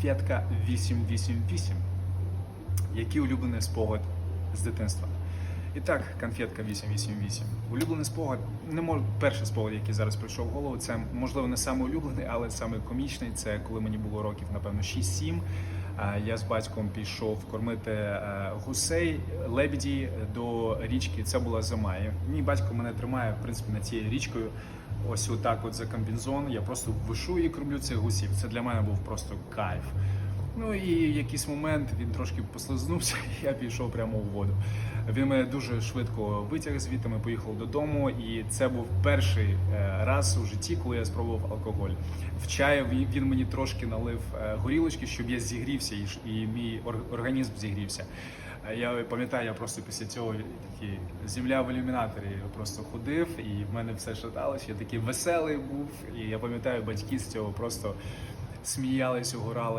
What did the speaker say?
конфетка 888. Який улюблений спогад з дитинства? І так, конфетка 888. Улюблений спогад, не мож... перший спогад, який зараз прийшов в голову, це можливо не самий улюблений, але саме комічний. Це коли мені було років, напевно, 6-7. А Я з батьком пішов кормити е, гусей, лебіді до річки. Це була зима. Мій батько мене тримає, в принципі, над цією річкою. Ось отак, от за комбінзон. Я просто вишу і кормлю цих гусів. Це для мене був просто кайф. Ну і в якийсь момент він трошки послизнувся, і я пішов прямо у воду. Він мене дуже швидко витяг звідти, ми поїхали додому, і це був перший е, раз у житті, коли я спробував алкоголь. В чаю він- мені трошки налив е, горілочки, щоб я зігрівся і, мій організм зігрівся. Е, Я пам'ятаю, я просто після цього такий земля в ілюмінаторі просто ходив, і в мене все шаталося. Я такий веселий був. І я пам'ятаю, батьки з цього просто сміялись, угорали.